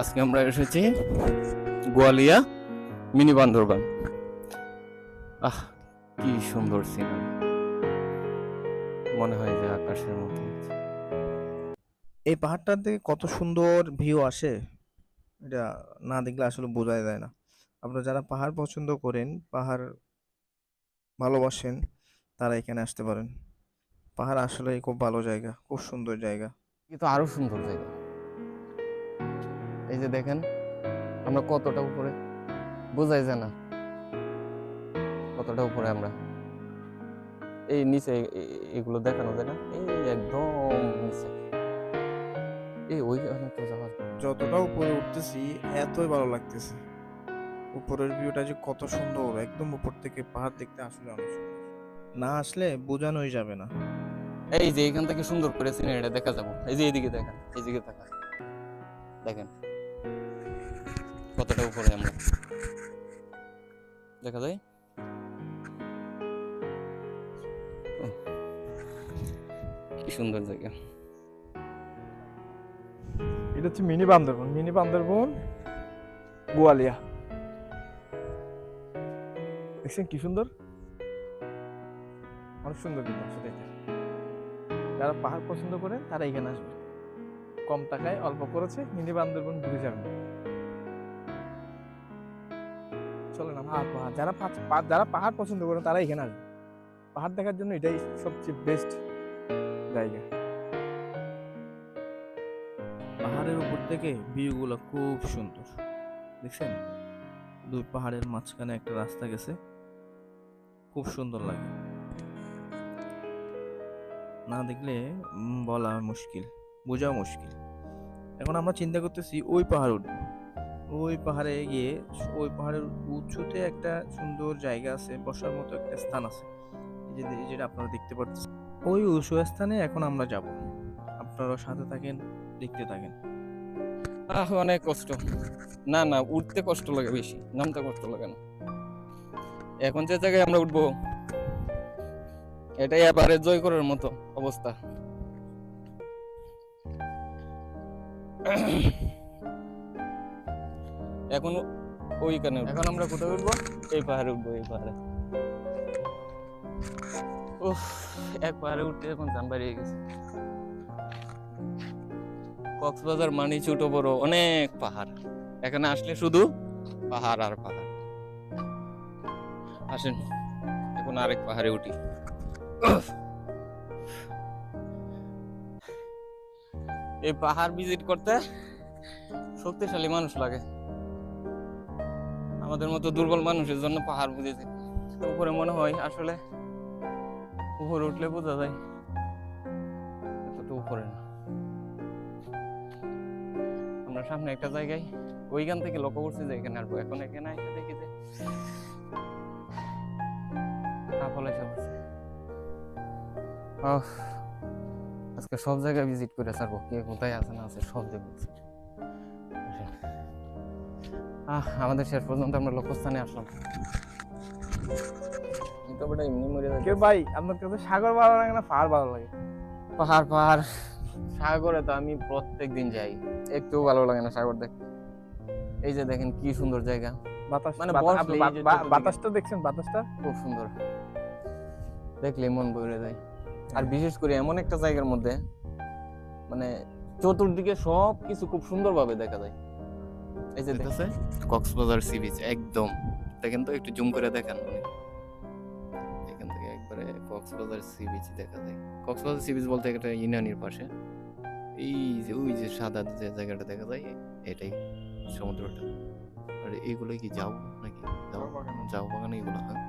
আজকে আমরা এসেছি গোয়ালিয়া মিনি বান্দরবান। আহ কি সুন্দর সিনারি মনে হয় যে আকাশের মতো এই পাহাড়টার থেকে কত সুন্দর ভিউ আসে এটা না দেখলে আসলে বোঝাই যায় না। আপনারা যারা পাহাড় পছন্দ করেন পাহাড় ভালোবাসেন তারা এখানে আসতে পারেন। পাহাড় আসলে খুব ভালো জায়গা খুব সুন্দর জায়গা। কিন্তু আরও সুন্দর জায়গা। এই যে দেখেন আমরা কতটা উপরে? বোঝাই যায় না। কতটা উপরে আমরা? এই নিচে এগুলো দেখানো যায় না? এই একদম নিচে। এই যাওয়া যায়। যতটা উপরে উঠতেছি এতই ভালো লাগতেছে। উপরের ভিউটা যে কত সুন্দর একদম উপর থেকে পাহাড় দেখতে আসলে অনেক সুন্দর। না আসলে বোঝানোই যাবে না। এই যে এখান থেকে সুন্দর করে সিনারিটা দেখা যাব। এই যে এইদিকে দেখেন এইদিকে দেখা দেখেন কতটা উপরে আমরা? দেখা যায়? কি সুন্দর জায়গা। এটা হচ্ছে মিনি বান্দরবন। মিনি বান্দরবন, গোয়ালিয়া। দেখছেন কি সুন্দর? অনেক সুন্দর কিন্তু যারা পাহাড় পছন্দ করেন তারা এখানে আসবে কম টাকায় অল্প করেছে মিনি বান্দরবন ঘুরে যাবেন চলেন আমরা আর পাহাড় যারা পাচ- পা- যারা পাহাড় পছন্দ করেন তারা এখানে আসবে। পাহাড় দেখার জন্য এটাই সবচেয়ে বেস্ট জায়গা। পাহাড়ের উপর থেকে ভিউগুলো খুব সুন্দর। দেখছেন? দুই পাহাড়ের মাঝখানে একটা রাস্তা গেছে। খুব সুন্দর লাগে। না দেখলে বলা মুশকিল বোঝাও মুশকিল। এখন আমরা চিন্তা করতেছি ওই পাহাড় উঠবো। ওই পাহাড়ে গিয়ে ওই পাহাড়ের উঁচুতে একটা সুন্দর জায়গা আছে, বসার মতো একটা স্থান আছে। যেটা আপনারা দেখতে পাচ্ছেন ওই উঁচু স্থানে এখন আমরা যাব। আপনারা সাথে থাকেন, দেখতে থাকেন। আহ, অনেক কষ্ট। না না, উঠতে কষ্ট লাগে বেশি, নামতে কষ্ট লাগে না। এখন যে জায়গায় আমরা উঠবো, এটাই এবারে জয় করার মতো অবস্থা। এখন ওইখানে এখন আমরা কোথায় উঠবো? এই পাহাড়ে উঠবো এই পাহাড়ে। উফ এক পাহাড়ে উঠতে এখন দাম বাড়িয়ে গেছে। কক্সবাজার মানে ছোট বড় অনেক পাহাড়। এখানে আসলে শুধু পাহাড় আর পাহাড়। আসেন এখন আরেক পাহাড়ে উঠি। এই পাহাড় ভিজিট করতে শক্তিশালী মানুষ লাগে। আমাদের মতো দুর্বল মানুষের জন্য পাহাড় বুঝেছে। উপরে মনে হয় আসলে উপরে উঠলে বোঝা যায়। এতটা উপরে না। আমরা সামনে একটা জায়গায় ওইখান থেকে লক্ষ্য করছি যে এখানে আসব এখন এখানে এসে দেখি যে আজকে সব জায়গায় ভিজিট করে ছাড়বো। কে কোথায় আছে না আছে সব দেখব। আহ আমাদের শেষ পর্যন্ত আমরা লক্ষ্যস্থানে আসলাম। এই এমনি মরে যাচ্ছে। ভাই আপনার কাছে সাগর ভালো লাগে না পাহাড় ভালো লাগে? পাহাড় পাহাড়। সাগরে তো আমি প্রত্যেক দিন যাই। একটু ভালো লাগে না সাগর দেখতে। এই যে দেখেন কি সুন্দর জায়গা। বাতাস মানে বাতাসটা দেখছেন বাতাসটা? খুব সুন্দর। দেখলে মন ভরে যায়। আর বিশেষ করে এমন একটা জায়গার মধ্যে মানে চতুর্দিকে সব কিছু খুব সুন্দরভাবে দেখা যায়। এই যে দেখতেছে কক্সবাজার সি বিচ একদম। দেখেন তো একটু জুম করে দেখান এখান থেকে একবারে কক্সবাজার সি বিচ দেখা যায়। কক্সবাজার সি বিচ বলতে একটা ইনানির পাশে। এই যে ওই যে সাদা যে জায়গাটা দেখা যায় এটাই সমুদ্রটা। আর এগুলো কি যাও নাকি? যাও যাও বাগান এগুলো হ্যাঁ?